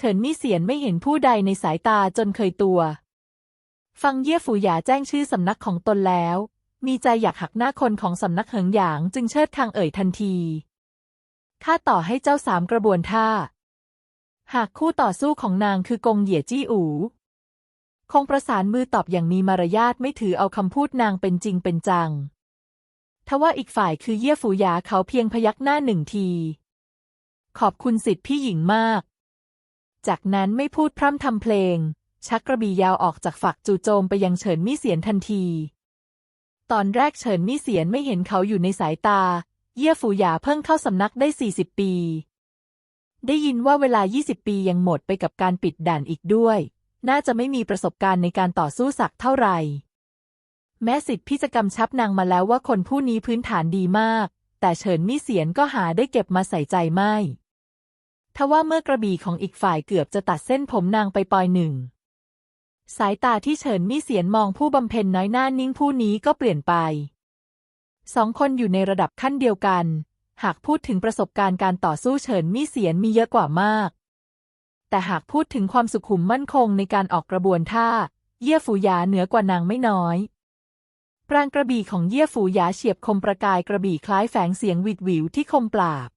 เฉินมี่เสียนไม่เห็นผู้ใดในสายตาจนเคยตัว ฟังเย่ฝูหยาแจ้งชื่อสำนักของตนแล้ว มีใจอยากหักหน้าคนของสำนักเหิงหยางจึงเชิดคางเอ่ยทันที ข้าต่อให้เจ้าสามกระบวนท่า หากคู่ต่อสู้ของนางคือกงเหยี่ยจี้อูคงประสานมือตอบอย่างมีมารยาทไม่ถือเอาคำพูดนางเป็นจริงเป็นจัง ทว่าอีกฝ่ายคือเย่ฝูหยาเขาเพียงพยักหน้าหนึ่งที ขอบคุณสิทธิ์พี่หญิงมาก จากนั้นไม่พูดพร่ำทำเพลง ชักกระบี่ยาวออกจากฝักจู่โจมไปยังเฉินมี่เสียนทันที ตอนแรกเฉินมี่เสียนไม่เห็นเขาอยู่ในสายตา เย่ฝูหยาเพิ่งเข้าสำนักได้สี่สิบปี ได้ยินว่าเวลา 20 ปียังหมดไปกับการปิดด่านอีกด้วย น่าจะไม่มีประสบการณ์ในการต่อสู้สักเท่าไหร่ แม้สิทธิพี่จะกำชับนางมาแล้วว่าคนผู้นี้พื้นฐานดีมาก แต่เฉินมี่เสียนก็หาได้เก็บมาใส่ใจไม่ ทว่าเมื่อกระบี่ของอีกฝ่ายเกือบจะตัดเส้นผมนางไปปลอยหนึ่ง สายตาที่เฉินมี่เสียนมองผู้บำเพ็ญน้อยหน้านิ่งผู้นี้ก็เปลี่ยนไป สองคนอยู่ในระดับขั้นเดียวกัน หากพูดถึงประสบการณ์การต่อสู้เฉินมี่เสียนมีเยอะกว่ามาก แต่หากพูดถึงความสุขุมมั่นคงในการออกกระบวนท่า เยี่ยฝูหยาเหนือกว่านางไม่น้อยปรางกระบี่ของเยี่ยฝูหยาเฉียบคมประกายกระบี่คล้ายแฝงเสียงหวิดหวิวที่คมปราบ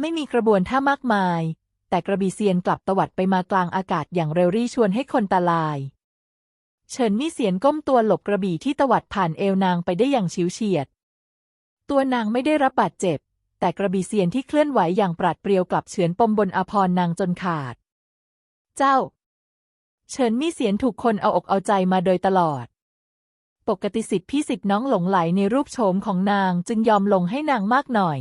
ไม่มีกระบวนท่ามากมาย แต่กระบี่เซียนกลับตวัดไปมากลางอากาศอย่างเร็วรี่ชวนให้คนตาลาย เฉินมี่เสียนก้มตัวหลบกระบี่ที่ตวัดผ่านเอวนางไปได้อย่างฉิวเฉียด ตัวนางไม่ได้รับบาดเจ็บ แต่กระบี่เซียนที่เคลื่อนไหวอย่างปราดเปรียวกลับเฉือนปมบนอภรนางจนขาด เจ้า เฉินมี่เสียนถูกคนเอาอกเอาใจมาโดยตลอดปกติสิทธิพี่สิทธิน้องหลงไหลในรูปโฉมของนางจึงยอมลงให้นางมากหน่อย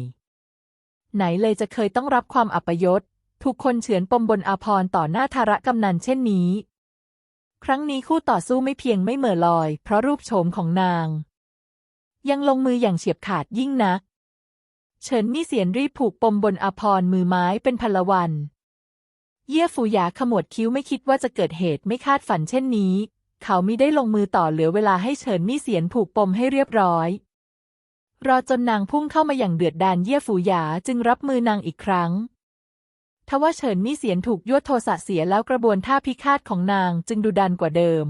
ไหนเลยจะเคยต้องรับความอัปยศถูกคนเฉือนปมบนอาพรต่อหน้าธาระกำนันเช่นนี้ ครั้งนี้คู่ต่อสู้ไม่เพียงไม่เหม่อลอย เพราะรูปโฉมของนาง ยังลงมืออย่างเฉียบขาดยิ่งนัก เฉินมี่เสียนรีบผูกปมบนอาพรมือไม้เป็นพลวัน เย่ฝูหยาขมวดคิ้วไม่คิดว่าจะเกิดเหตุไม่คาดฝันเช่นนี้ เขามิได้ลงมือต่อเหลือเวลาให้เฉินมี่เสียนผูกปมให้เรียบร้อย รอจนนางพุ่งเข้ามาอย่างเดือดดาลเย่ฝูหยาจึงรับมือนางอีกครั้ง ทว่าเฉินมี่เสียนถูกยั่วโทสะเสียแล้วกระบวนท่าพิฆาตของนางจึงดุดันกว่าเดิม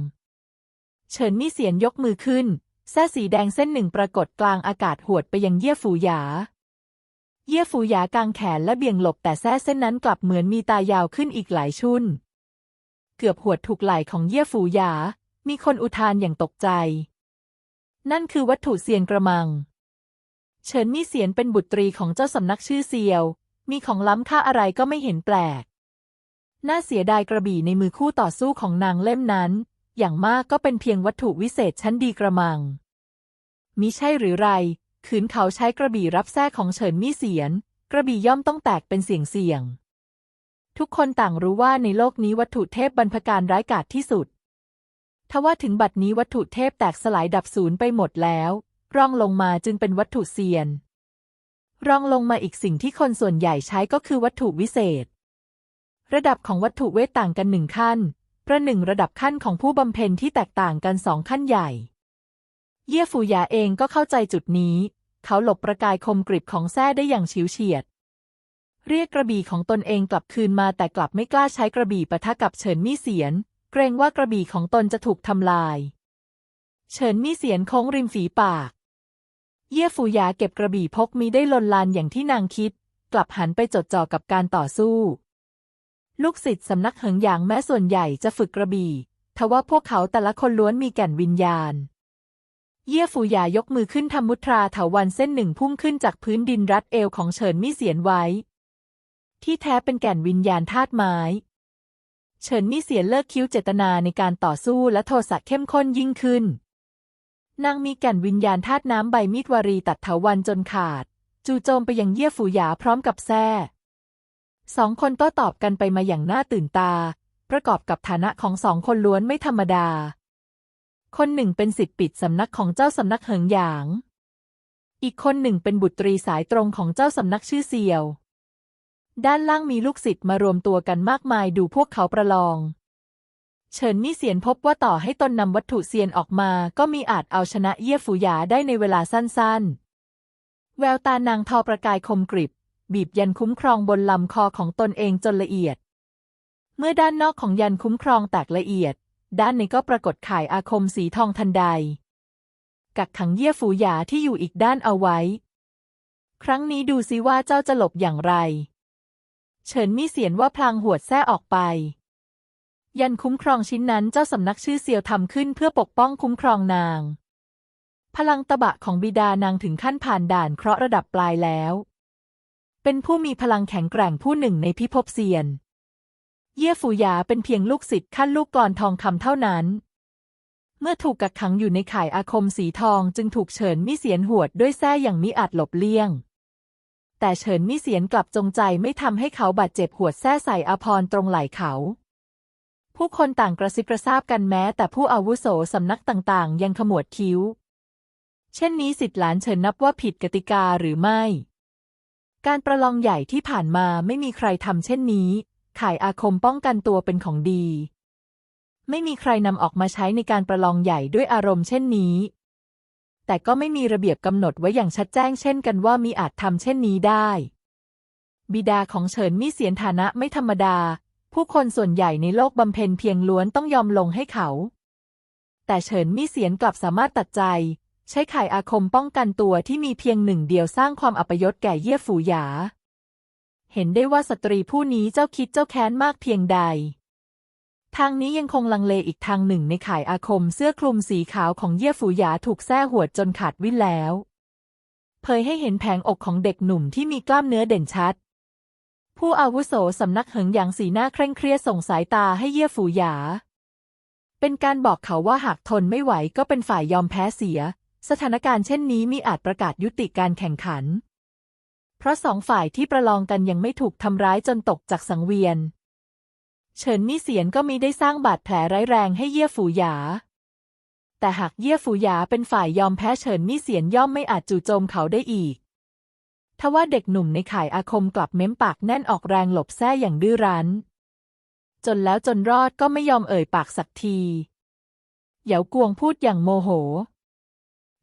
เฉินมี่เสียนยกมือขึ้นแส้สีแดงเส้นหนึ่งปรากฏกลางอากาศหวดไปยังเย่ฝูหยา เย่ฝูหยากางแขนและเบี่ยงหลบแต่แส้เส้นนั้นกลับเหมือนมีตายาวขึ้นอีกหลายชุนเกือบหวดถูกไหล่ของเย่ฝูหยา มีคนอุทานอย่างตกใจ นั่นคือวัตถุเซียนกระมัง เฉินมี่เสียนเป็นบุตรีของเจ้าสำนักชื่อเซียว มีของล้ำค่าอะไรก็ไม่เห็นแปลก น่าเสียดายกระบี่ในมือคู่ต่อสู้ของนางเล่มนั้น อย่างมากก็เป็นเพียงวัตถุวิเศษชั้นดีกระมัง มิใช่หรือไร ขืนเขาใช้กระบี่รับแท้ของเฉินมี่เสียน กระบี่ย่อมต้องแตกเป็นเสียงเสียง ทุกคนต่างรู้ว่าในโลกนี้วัตถุเทพบรรพการร้ายกาจที่สุดทว่าถึงบัดนี้วัตถุเทพแตกสลายดับสูญไปหมดแล้ว รองลงมาจึงเป็นวัตถุเซียน รองลงมาอีกสิ่งที่คนส่วนใหญ่ใช้ก็คือวัตถุวิเศษ ระดับของวัตถุเวทต่างกันหนึ่งขั้น ประหนึ่งระดับขั้นของผู้บำเพ็ญที่แตกต่างกันสองขั้นใหญ่ เย่ฝูหยาเองก็เข้าใจจุดนี้ เขาหลบประกายคมกริบของแส้ได้อย่างฉิวเฉียด เรียกกระบี่ของตนเองกลับคืนมาแต่กลับไม่กล้าใช้กระบี่ปะทะกับเฉินมี่เสียน เกรงว่ากระบี่ของตนจะถูกทำลาย เฉินมี่เสียนโค้งริมฝีปาก เย่ฝูหยาเก็บกระบี่พกมีได้ลนลานอย่างที่นางคิด กลับหันไปจดจ่อกับการต่อสู้ ลูกศิษย์สำนักเหิงหยางแม้ส่วนใหญ่จะฝึกกระบี่ทว่าพวกเขาแต่ละคนล้วนมีแก่นวิญญาณ เย่ฝูหยายกมือขึ้นทำมุตราเถาวันเส้นหนึ่งพุ่งขึ้นจากพื้นดินรัดเอวของเฉินมี่เสียนไว้ ที่แท้เป็นแก่นวิญญาณธาตุไม้เฉินมี่เสียนเลิกคิ้วเจตนาในการต่อสู้และโทสะเข้มข้นยิ่งขึ้น นางมีแก่นวิญญาณธาตุน้ำใบมีดวารีตัดเถาวันจนขาด จูโจมไปยังเยี่ยฝูหยาพร้อมกับแส้สองคนโต้ตอบกันไปมาอย่างน่าตื่นตา ประกอบกับฐานะของสองคนล้วนไม่ธรรมดา คนหนึ่งเป็นสิทธิปิดสำนักของเจ้าสำนักเหิงหยาง อีกคนหนึ่งเป็นบุตรีสายตรงของเจ้าสำนักชื่อเซียว ด้านล่างมีลูกศิษย์มารวมตัวกันมากมายดูพวกเขาประลอง เฉินมี่เสียนพบว่าต่อให้ตนนำวัตถุเซียนออกมา ก็มีอาจเอาชนะเย่ฝูหยาได้ในเวลาสั้นๆ แววตานางทอประกายคมกริบ บีบยันคุ้มครองบนลำคอของตนเองจนละเอียด เมื่อด้านนอกของยันคุ้มครองแตกละเอียด ด้านในก็ปรากฏข่ายอาคมสีทองทันใด กักขังเยี่ยฝูหยาที่อยู่อีกด้านเอาไว้ ครั้งนี้ดูซิว่าเจ้าจะหลบอย่างไร เฉินมีเสียนว่าพลางหวดแท้ออกไป ยันคุ้มครองชิ้นนั้นเจ้าสำนักชื่อเซียวทำขึ้นเพื่อปกป้องคุ้มครองนาง พลังตะบะของบิดานางถึงขั้นผ่านด่านเคราะห์ระดับปลายแล้ว เป็นผู้มีพลังแข็งแกร่งผู้หนึ่งในพิภพเซียน เย่ฝูหยาเป็นเพียงลูกศิษย์ขั้นลูกกลอนทองคำเท่านั้น เมื่อถูกกักขังอยู่ในข่ายอาคมสีทองจึงถูกเฉินมิเสียนหวดด้วยแส้อย่างมิอาจหลบเลี่ยงแต่เฉินมิเสียนกลับจงใจไม่ทำให้เขาบาดเจ็บหวดแส้ใส่อภรตรงไหล่เขา ผู้คนต่างกระซิบกระซาบกันแม้แต่ผู้อาวุโสสำนักต่างๆ ยังขมวดคิ้ว เช่นนี้สิทธิหลานเฉินนับว่าผิดกติกาหรือไม่ การประลองใหญ่ที่ผ่านมาไม่มีใครทำเช่นนี้ข่ายอาคมป้องกันตัวเป็นของดี ไม่มีใครนำออกมาใช้ในการประลองใหญ่ด้วยอารมณ์เช่นนี้ แต่ก็ไม่มีระเบียบกำหนดไว้อย่างชัดแจ้งเช่นกันว่ามีอาจทำเช่นนี้ได้ บิดาของเฉินมีเสียนฐานะไม่ธรรมดา ผู้คนส่วนใหญ่ในโลกบำเพ็ญเพียงล้วนต้องยอมลงให้เขา แต่เฉินมีเสียนกลับสามารถตัดใจ ใช้ไข่อาคมป้องกันตัวที่มีเพียงหนึ่งเดียวสร้างความอัปยศแก่เย่ฝูหยา เห็นได้ว่าสตรีผู้นี้เจ้าคิดเจ้าแค้นมากเพียงใด ทางนี้ยังคงลังเลอีกทางหนึ่งในข่ายอาคมเสื้อคลุมสีขาวของเย่ฝูหยาถูกแส้หวดจนขาดวิ่นแล้ว เผยให้เห็นแผงอกของเด็กหนุ่มที่มีกล้ามเนื้อเด่นชัด ผู้อาวุโสสำนักเหิงหยางสีหน้าเคร่งเครียดส่งสายตาให้เย่ฝูหยา เป็นการบอกเขาว่าหากทนไม่ไหวก็เป็นฝ่ายยอมแพ้เสีย สถานการณ์เช่นนี้มีอาจประกาศยุติการแข่งขัน เพราะสองฝ่ายที่ประลองกันยังไม่ถูกทำร้ายจนตกจากสังเวียน เฉินมี่เสียนก็มีได้สร้างบาดแผลร้ายแรงให้เยี่ยฝูหยาแต่หากเยี่ยฝูหยาเป็นฝ่ายยอมแพ้เฉินมี่เสียนย่อมไม่อาจจู่โจมเขาได้อีก ทว่าเด็กหนุ่มในข่ายอาคมกลับเม้มปากแน่นออกแรงหลบแส้อย่างดื้อรั้น จนแล้วจนรอดก็ไม่ยอมเอ่ยปากสักทีเหยากวงพูดอย่างโมโห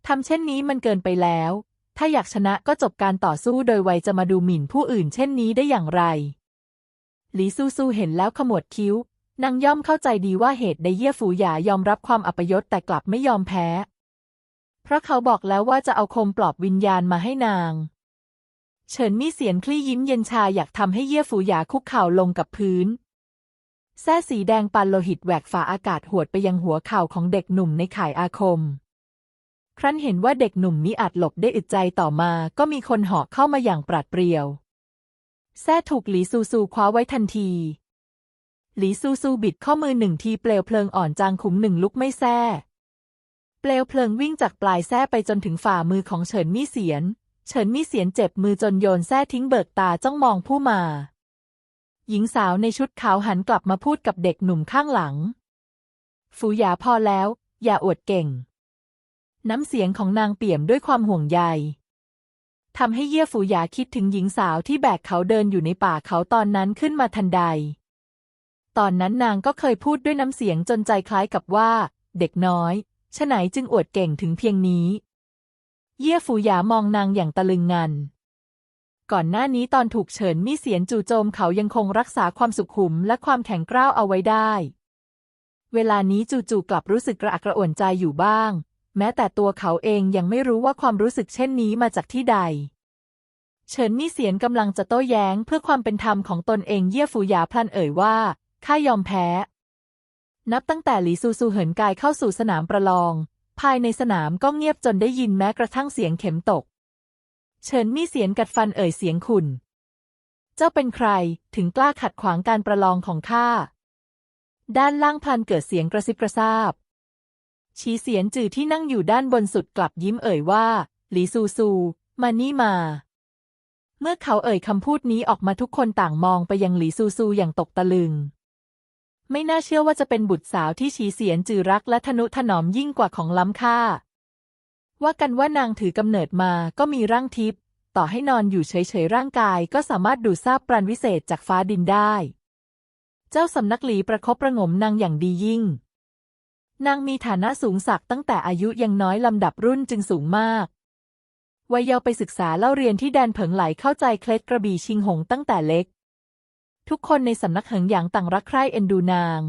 ทำเช่นนี้มันเกินไปแล้ว ถ้าอยากชนะก็จบการต่อสู้โดยไวจะมาดูหมิ่นผู้อื่นเช่นนี้ได้อย่างไร หลีซูซูเห็นแล้วขมวดคิ้ว นางย่อมเข้าใจดีว่าเหตุใดเย่ฝูหยายอมรับความอัปยศแต่กลับไม่ยอมแพ้ เพราะเขาบอกแล้วว่าจะเอาคมปลอบวิญญาณมาให้นาง เฉินมีเสียงคลี่ยิ้มเย็นชาอยากทำให้เย่ฝูหยาคุกเข่าลงกับพื้น แส้สีแดงปานโลหิตแหวกฝ่าอากาศหวดไปยังหัวเข่าของเด็กหนุ่มในข่ายอาคม ครั้นเห็นว่าเด็กหนุ่มนี้อาจหลบได้อึดใจต่อมา ก็มีคนเหาะเข้ามาอย่างปราดเปรียว แส้ถูกหลีซูซูคว้าไว้ทันที หลีซูซูบิดข้อมือหนึ่งทีเปลวเพลิงอ่อนจางขุมหนึ่งลุกไม่แส้เปลวเพลิงวิ่งจากปลายแส้ไปจนถึงฝ่ามือของเฉินมี่เสียน เฉินมีเสียนเจ็บมือจนโยนแส้ทิ้งเบิกตาจ้องมองผู้มา หญิงสาวในชุดขาวหันกลับมาพูดกับเด็กหนุ่มข้างหลัง ฝูหยาพอแล้ว อย่าอวดเก่ง น้ำเสียงของนางเปี่ยมด้วยความห่วงใยทำให้เยี่ยฝูหยาคิดถึงหญิงสาวที่แบกเขาเดินอยู่ในป่าเขาตอนนั้นขึ้นมาทันใด ตอนนั้นนางก็เคยพูดด้วยน้ำเสียงจนใจคล้ายกับว่า เด็กน้อยฉะไหนจึงอวดเก่งถึงเพียงนี้ เยี่ยฝูหยามองนางอย่างตะลึงงัน ก่อนหน้านี้ตอนถูกเฉินมี่เสียนจู่โจมเขายังคงรักษาความสุขุมและความแข็งกร้าวเอาไว้ได้ เวลานี้จู่ๆกลับรู้สึกกระอักกระอ่วนใจอยู่บ้าง แม้แต่ตัวเขาเองยังไม่รู้ว่าความรู้สึกเช่นนี้มาจากที่ใด เฉินมี่เสียนกำลังจะโต้แย้งเพื่อความเป็นธรรมของตนเองเยี่ยฝูหยาพลันเอ่ยว่าข้ายอมแพ้ นับตั้งแต่หลีซูซูเหินกายเข้าสู่สนามประลอง ภายในสนามก็เงียบจนได้ยินแม้กระทั่งเสียงเข็มตก เฉินมี่เสียนกัดฟันเอ่ยเสียงขุนเจ้าเป็นใครถึงกล้าขัดขวางการประลองของข้า ด้านล่างพลันเกิดเสียงกระซิบกระซาบ ชีเสียนจือที่นั่งอยู่ด้านบนสุดกลับยิ้มเอ่ยว่า หลีซูซู มานี่มา เมื่อเขาเอ่ยคำพูดนี้ออกมาทุกคนต่างมองไปยังหลีซูซูอย่างตกตะลึง ไม่น่าเชื่อว่าจะเป็นบุตรสาวที่ชีเสียนจือรักและทนุถนอมยิ่งกว่าของล้ำค่า ว่ากันว่านางถือกำเนิดมาก็มีร่างทิพย์ต่อให้นอนอยู่เฉยๆร่างกายก็สามารถดูดซาบปราณวิเศษจากฟ้าดินได้ เจ้าสำนักหลีประคบประงมนางอย่างดียิ่ง นางมีฐานะสูงสักตั้งแต่อายุยังน้อยลำดับรุ่นจึงสูงมากวัยเยาว์ไปศึกษาเล่าเรียนที่แดนเผิงไหลเข้าใจเคล็ดกระบี่ชิงหงตั้งแต่เล็ก ทุกคนในสำนักเหิงหยางต่างรักใคร่เอ็นดูนาง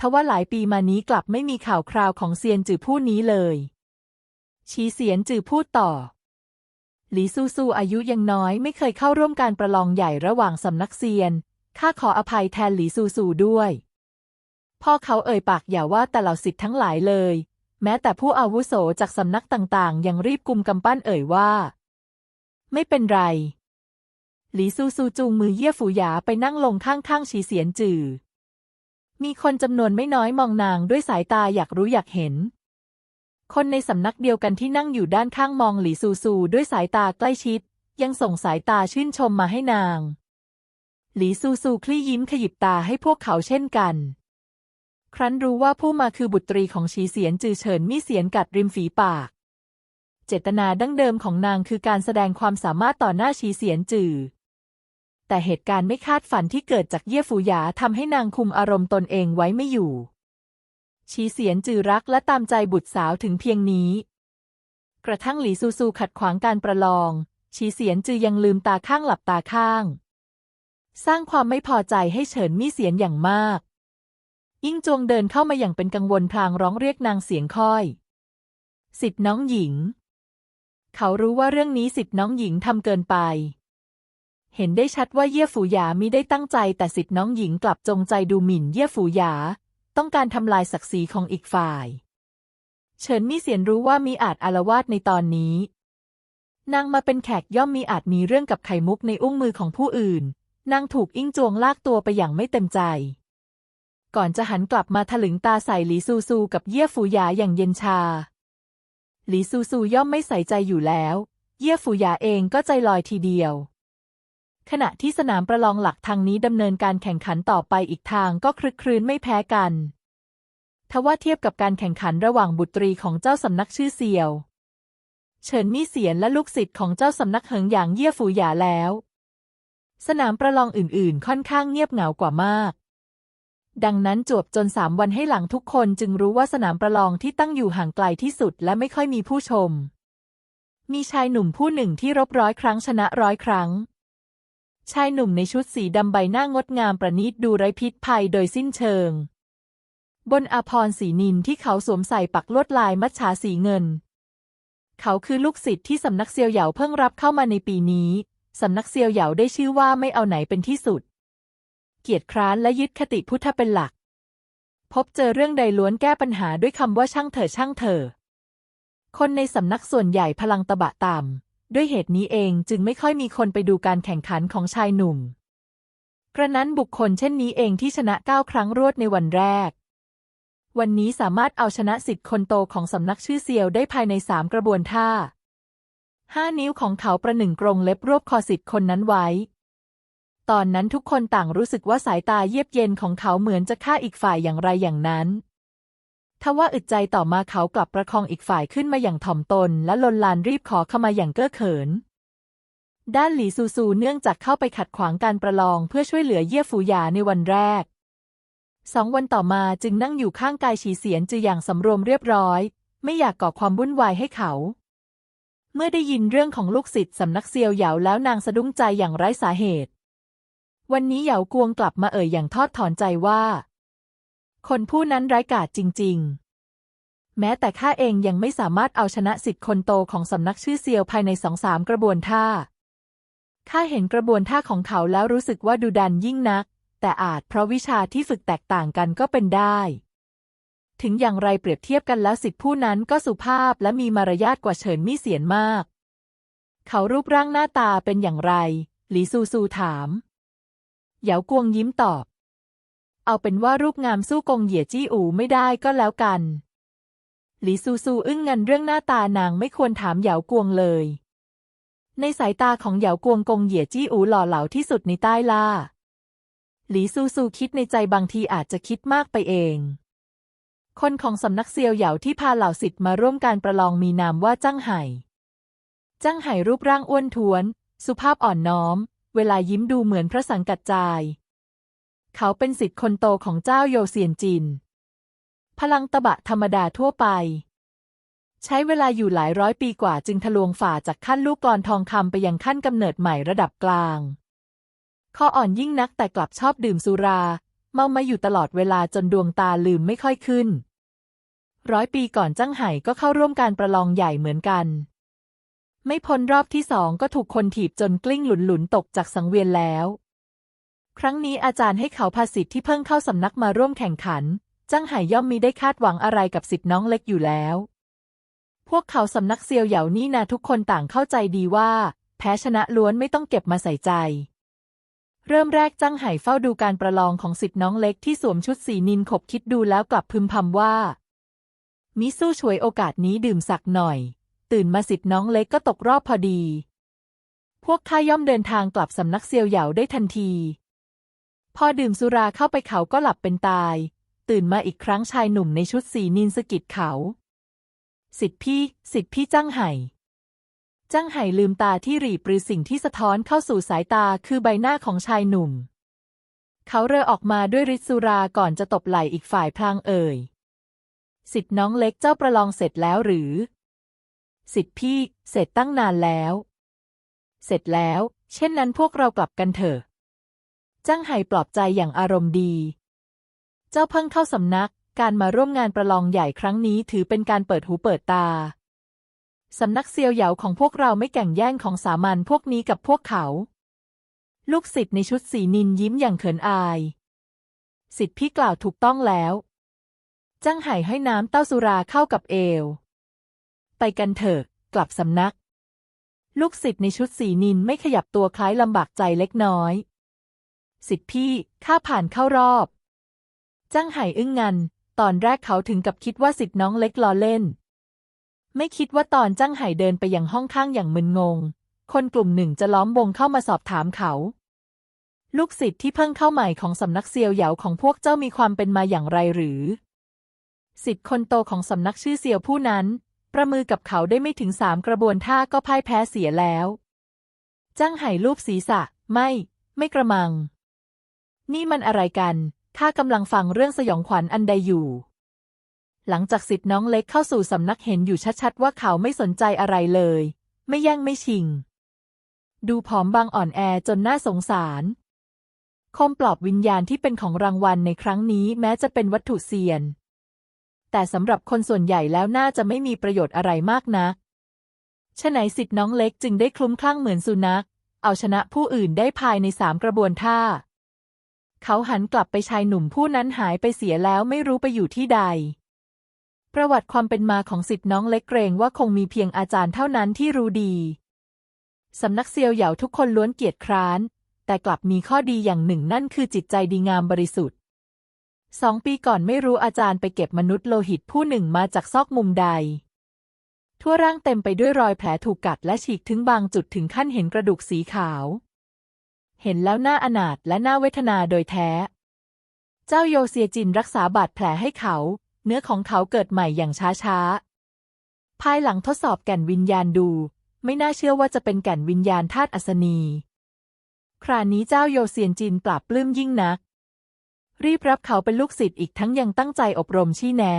ทว่าหลายปีมานี้กลับไม่มีข่าวคราวของเซียนจือผู้นี้เลย ชีเสียนจือพูดต่อ หลีซูซูอายุยังน้อยไม่เคยเข้าร่วมการประลองใหญ่ระหว่างสำนักเซียน ข้าขออภัยแทนหลีซูซูด้วย พ่อเขาเอ่ยปากอย่าว่าแต่เหล่าสิทธิ์ทั้งหลายเลย แม้แต่ผู้อาวุโสจากสำนักต่างๆ ยังรีบกุมกำปั้นเอ่ยว่า ไม่เป็นไร หลีซูซูจูงมือเยี่ยฝูหยาไปนั่งลงข้างๆชีเสียนจือ มีคนจำนวนไม่น้อยมองนางด้วยสายตาอยากรู้อยากเห็น คนในสำนักเดียวกันที่นั่งอยู่ด้านข้างมองหลีซูซูด้วยสายตาใกล้ชิด ยังส่งสายตาชื่นชมมาให้นาง หลีซูซูคลี่ยิ้มขยิบตาให้พวกเขาเช่นกัน ครั้นรู้ว่าผู้มาคือบุตรีของชีเสียนจือเฉินมีเสียนกัดริมฝีปากเจตนาดั้งเดิมของนางคือการแสดงความสามารถต่อหน้าชีเสียนจือ แต่เหตุการณ์ไม่คาดฝันที่เกิดจากเยี่ยฝูหยาทำให้นางคุมอารมณ์ตนเองไว้ไม่อยู่ ชีเสียนจือรักและตามใจบุตรสาวถึงเพียงนี้ กระทั่งหลีซูซูขัดขวางการประลอง ชีเสียนจือยังลืมตาข้างหลับตาข้าง สร้างความไม่พอใจให้เฉินมี่เสียนอย่างมาก ยิ่งจวงเดินเข้ามาอย่างเป็นกังวลพลางร้องเรียกนางเสียงค่อยสิทธิน้องหญิง เขารู้ว่าเรื่องนี้สิทธิน้องหญิงทำเกินไป เห็นได้ชัดว่าเย่ยฝูหยามิได้ตั้งใจแต่สิทธิ์น้องหญิงกลับจงใจดูหมิ่นเย่ยฝูหยา ต้องการทำลายศักดิ์ศรีของอีกฝ่าย เฉินมี่เสียนรู้ว่ามีอาจอารวาสในตอนนี้ นางมาเป็นแขกย่อมมีอาจมีเรื่องกับไข่มุกในอุ้งมือของผู้อื่น นางถูกอิ้งจวงลากตัวไปอย่างไม่เต็มใจ ก่อนจะหันกลับมาถลึงตาใส่หลีซูซูกับเยี่ยฝูหยาอย่างเย็นชา หลีซูซูย่อมไม่ใส่ใจอยู่แล้ว เยี่ยฝูหยาเองก็ใจลอยทีเดียว ขณะที่สนามประลองหลักทางนี้ดำเนินการแข่งขันต่อไปอีกทางก็คลึกครื้นไม่แพ้กันทว่าเทียบกับการแข่งขันระหว่างบุตรีของเจ้าสำนักชื่อเซียว เฉินมี่เสียนและลูกศิษย์ของเจ้าสำนักเหิงหยางเยี่ยฝูหยาแล้ว สนามประลองอื่นๆ ค่อนข้างเงียบเหงากว่ามาก ดังนั้นจวบจนสามวันให้หลังทุกคนจึงรู้ว่าสนามประลองที่ตั้งอยู่ห่างไกลที่สุดและไม่ค่อยมีผู้ชม มีชายหนุ่มผู้หนึ่งที่รบร้อยครั้งชนะร้อยครั้ง ชายหนุ่มในชุดสีดำใบหน้างดงามประณีตดูไร้พิษภัยโดยสิ้นเชิง บนอาพรสีนินที่เขาสวมใส่ปักลวดลายมัจฉาสีเงิน เขาคือลูกศิษย์ที่สำนักเซียวเหยาเพิ่งรับเข้ามาในปีนี้ สำนักเซียวเหยาได้ชื่อว่าไม่เอาไหนเป็นที่สุด เกียรติคร้านและยึดคติพุทธเป็นหลัก พบเจอเรื่องใดล้วนแก้ปัญหาด้วยคำว่าช่างเถอะช่างเถอะคนในสำนักส่วนใหญ่พลังตะบะต่ำ ด้วยเหตุนี้เองจึงไม่ค่อยมีคนไปดูการแข่งขันของชายหนุ่ม กระนั้นบุคคลเช่นนี้เองที่ชนะเก้าครั้งรวดในวันแรก วันนี้สามารถเอาชนะสิทธิ์คนโตของสำนักชื่อเซียวได้ภายในสามกระบวนท่าห้านิ้วของเขาประหนึ่งกรงเล็บรวบคอสิทธิ์คนนั้นไว้ ตอนนั้นทุกคนต่างรู้สึกว่าสายตาเยียบเย็นของเขาเหมือนจะฆ่าอีกฝ่ายอย่างไรอย่างนั้น ทว่าอึดใจต่อมาเขากลับประคองอีกฝ่ายขึ้นมาอย่างถ่อมตน และลนลานรีบขอเข้ามาอย่างเก้อเขิน ด้านหลีซูซูเนื่องจากเข้าไปขัดขวางการประลองเพื่อช่วยเหลือเยี่ยฝูหยาในวันแรกสองวันต่อมาจึงนั่งอยู่ข้างกายฉีเสียนจืออย่างสำรวมเรียบร้อย ไม่อยากก่อความวุ่นวายให้เขา เมื่อได้ยินเรื่องของลูกศิษย์สำนักเซียวเหยาแล้วนางสะดุ้งใจอย่างไร้สาเหตุ วันนี้เหยากวงกลับมาเอ่ยอย่างทอดถอนใจว่า คนผู้นั้นไร้กาจจริง ๆ แม้แต่ข้าเองยังไม่สามารถเอาชนะสิทธิ์คนโตของสำนักชื่อเซียวภายในสองสามกระบวนท่า ข้าเห็นกระบวนท่าของเขาแล้วรู้สึกว่าดูดันยิ่งนัก แต่อาจเพราะวิชาที่ฝึกแตกต่างกันก็เป็นได้ ถึงอย่างไรเปรียบเทียบกันแล้วสิทธิ์ผู้นั้นก็สุภาพและมีมารยาทกว่าเฉินมี่เสียนมาก เขารูปร่างหน้าตาเป็นอย่างไร หลีซูซูถามเหยากวงยิ้มตอบ เอาเป็นว่ารูปงามสู้กงเหยียจี้อูไม่ได้ก็แล้วกัน หลีซูซูอึ้งงันเรื่องหน้าตานางไม่ควรถามเหยากวงเลย ในสายตาของเหยากวงกงเหยียจี้อูหล่อเหลาที่สุดในใต้ล่า หลีซูซูคิดในใจบางทีอาจจะคิดมากไปเอง คนของสำนักเซียวเหยาที่พาเหล่าสิทธิ์มาร่วมการประลองมีนามว่าจ้างไห่จ้างไห่รูปร่างอ้วนท้วน สุภาพอ่อนน้อม เวลายิ้มดูเหมือนพระสังกัดจาย เขาเป็นสิทธิ์คนโตของเจ้าโยเซียนจิน พลังตะบะธรรมดาทั่วไป ใช้เวลาอยู่หลายร้อยปีกว่าจึงทะลวงฝ่าจากขั้นลูกกลอนทองคำไปยังขั้นกำเนิดใหม่ระดับกลางคออ่อนยิ่งนักแต่กลับชอบดื่มสุรา เมามาอยู่ตลอดเวลาจนดวงตาลืมไม่ค่อยขึ้น ร้อยปีก่อนจ้างไห่ก็เข้าร่วมการประลองใหญ่เหมือนกัน ไม่พ้นรอบที่สองก็ถูกคนถีบจนกลิ้งหลุนๆตกจากสังเวียนแล้ว ครั้งนี้อาจารย์ให้เขาพาสิทธิ์ที่เพิ่งเข้าสำนักมาร่วมแข่งขันจ้างไห่ย่อมมีได้คาดหวังอะไรกับสิทธิ์น้องเล็กอยู่แล้ว พวกเขาสำนักเซียวเหยานี่นาทุกคนต่างเข้าใจดีว่า แพ้ชนะล้วนไม่ต้องเก็บมาใส่ใจ เริ่มแรกจ้างไห่เฝ้าดูการประลองของสิทธิ์น้องเล็กที่สวมชุดสีนินขบคิดดูแล้วกลับพึมพำว่า มิสู้ช่วยโอกาสนี้ดื่มสักหน่อย ตื่นมาสิทธิ์น้องเล็กก็ตกรอบพอดี พวกข้าย่อมเดินทางกลับสำนักเซียวเหยาได้ทันที พอดื่มสุราเข้าไปเขาก็หลับเป็นตาย ตื่นมาอีกครั้งชายหนุ่มในชุดสีนินสกิดเขา สิทธิพี่ สิทธิพี่จ้างไห่จ้างไห่ลืมตาที่หรีปรือสิ่งที่สะท้อนเข้าสู่สายตาคือใบหน้าของชายหนุ่ม เขาเรอออกมาด้วยฤทธิ์สุราก่อนจะตบไหล่อีกฝ่ายพลางเอ่ย สิทธิน้องเล็กเจ้าประลองเสร็จแล้วหรือ สิทธิพี่ เสร็จตั้งนานแล้ว เสร็จแล้ว เช่นนั้นพวกเรากลับกันเถอะ จ้างไห่ปลอบใจอย่างอารมณ์ดี เจ้าเพิ่งเข้าสำนัก การมาร่วมงานประลองใหญ่ครั้งนี้ถือเป็นการเปิดหูเปิดตา สำนักเซียวเหยาของพวกเราไม่แก่งแย่งของสามัญพวกนี้กับพวกเขา ลูกศิษย์ในชุดสีนินยิ้มอย่างเขินอาย สิทธิพี่กล่าวถูกต้องแล้วจ้างไห่ให้น้ำเต้าสุราเข้ากับเอว ไปกันเถอะ กลับสำนัก ลูกศิษย์ในชุดสีนินไม่ขยับตัวคล้ายลำบากใจเล็กน้อย สิทธิพี่ข้าผ่านเข้ารอบจ้างไห่อึ้งงัน ตอนแรกเขาถึงกับคิดว่าสิทธิน้องเล็กล้อเล่น ไม่คิดว่าตอนจ้างไห่เดินไปยังห้องข้างอย่างมึนงง คนกลุ่มหนึ่งจะล้อมวงเข้ามาสอบถามเขา ลูกศิษย์ที่เพิ่งเข้าใหม่ของสำนักเซียวเหยาของพวกเจ้ามีความเป็นมาอย่างไรหรือสิทธิ์คนโตของสำนักชื่อเซียวผู้นั้น ประมือกับเขาได้ไม่ถึงสามกระบวนท่าก็พ่ายแพ้เสียแล้วจ้างไห่รูปศีรษะ ไม่ ไม่กระมัง นี่มันอะไรกันข้ากำลังฟังเรื่องสยองขวัญอันใดอยู่ หลังจากสิทธิ์น้องเล็กเข้าสู่สำนักเห็นอยู่ชัดๆว่าเขาไม่สนใจอะไรเลย ไม่แย่งไม่ชิง ดูผอมบางอ่อนแอจนน่าสงสารคมปลอบวิญญาณที่เป็นของรางวัลในครั้งนี้แม้จะเป็นวัตถุเซียน แต่สำหรับคนส่วนใหญ่แล้วน่าจะไม่มีประโยชน์อะไรมากนักฉะไหนสิทธิ์น้องเล็กจึงได้คลุ้มคลั่งเหมือนสุนัข เอาชนะผู้อื่นได้ภายในสามกระบวนท่า เขาหันกลับไปชายหนุ่มผู้นั้นหายไปเสียแล้วไม่รู้ไปอยู่ที่ใด ประวัติความเป็นมาของสิทธิ์น้องเล็กเกรงว่าคงมีเพียงอาจารย์เท่านั้นที่รู้ดีสำนักเซียวเหยาทุกคนล้วนเกียจคร้าน แต่กลับมีข้อดีอย่างหนึ่งนั่นคือจิตใจดีงามบริสุทธิ์สองปีก่อนไม่รู้อาจารย์ไปเก็บมนุษย์โลหิตผู้หนึ่งมาจากซอกมุมใด ทั่วร่างเต็มไปด้วยรอยแผลถูกกัดและฉีกถึงบางจุดถึงขั้นเห็นกระดูกสีขาว เห็นแล้วน่าอนาถและน่าเวทนาโดยแท้ เจ้าโยเซียจินรักษาบาดแผลให้เขา เนื้อของเขาเกิดใหม่อย่างช้าๆภายหลังทดสอบแก่นวิญญาณดู ไม่น่าเชื่อว่าจะเป็นแก่นวิญญาณธาตุอัศนี คราวนี้เจ้าโยเซียนจินปราบปลื้มยิ่งนัก รีบรับเขาเป็นลูกศิษย์อีกทั้งยังตั้งใจอบรมชี้แนะ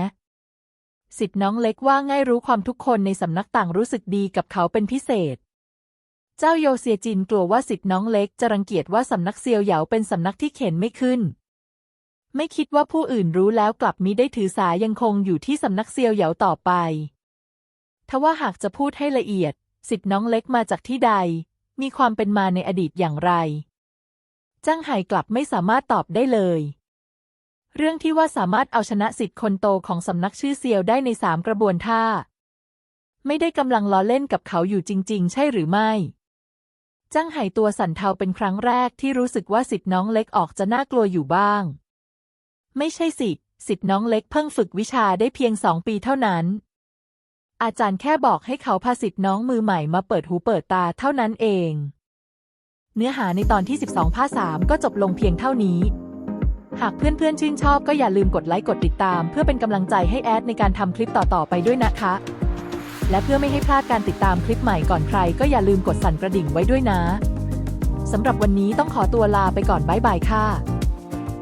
สิทธิ์น้องเล็กว่าง่ายรู้ความทุกคนในสำนักต่างรู้สึกดีกับเขาเป็นพิเศษ เจ้าโยเซียจินกลัวว่าสิทธิ์น้องเล็กจะรังเกียจว่าสำนักเซียวเหยาเป็นสำนักที่เข็นไม่ขึ้น ไม่คิดว่าผู้อื่นรู้แล้วกลับมิได้ถือสายังคงอยู่ที่สำนักเซียวเหยาต่อไป ทว่าหากจะพูดให้ละเอียด สิทธิ์น้องเล็กมาจากที่ใด มีความเป็นมาในอดีตอย่างไรจ้างไห่กลับไม่สามารถตอบได้เลย เรื่องที่ว่าสามารถเอาชนะสิทธิ์คนโตของสำนักชื่อเซียวได้ในสามกระบวนท่า ไม่ได้กำลังล้อเล่นกับเขาอยู่จริง ๆ ใช่หรือไม่ จ้างไห่ตัวสั่นเทาเป็นครั้งแรกที่รู้สึกว่าสิทธิ์น้องเล็กออกจะน่ากลัวอยู่บ้าง ไม่ใช่สิทธิ์สิทธิ์น้องเล็กเพิ่งฝึกวิชาได้เพียงสองปีเท่านั้น อาจารย์แค่บอกให้เขาพาสิทธิ์น้องมือใหม่มาเปิดหูเปิดตาเท่านั้นเอง เนื้อหาในตอนที่ 12 ภาค 3 ก็จบลงเพียงเท่านี้ หากเพื่อนๆชื่นชอบก็อย่าลืมกดไลค์กดติดตาม เพื่อเป็นกำลังใจให้แอดในการทำคลิปต่อๆไปด้วยนะคะ และเพื่อไม่ให้พลาดการติดตามคลิปใหม่ก่อนใคร ก็อย่าลืมกดสั่นกระดิ่งไว้ด้วยนะสำหรับวันนี้ต้องขอตัวลาไปก่อนบ๊ายบายค่ะ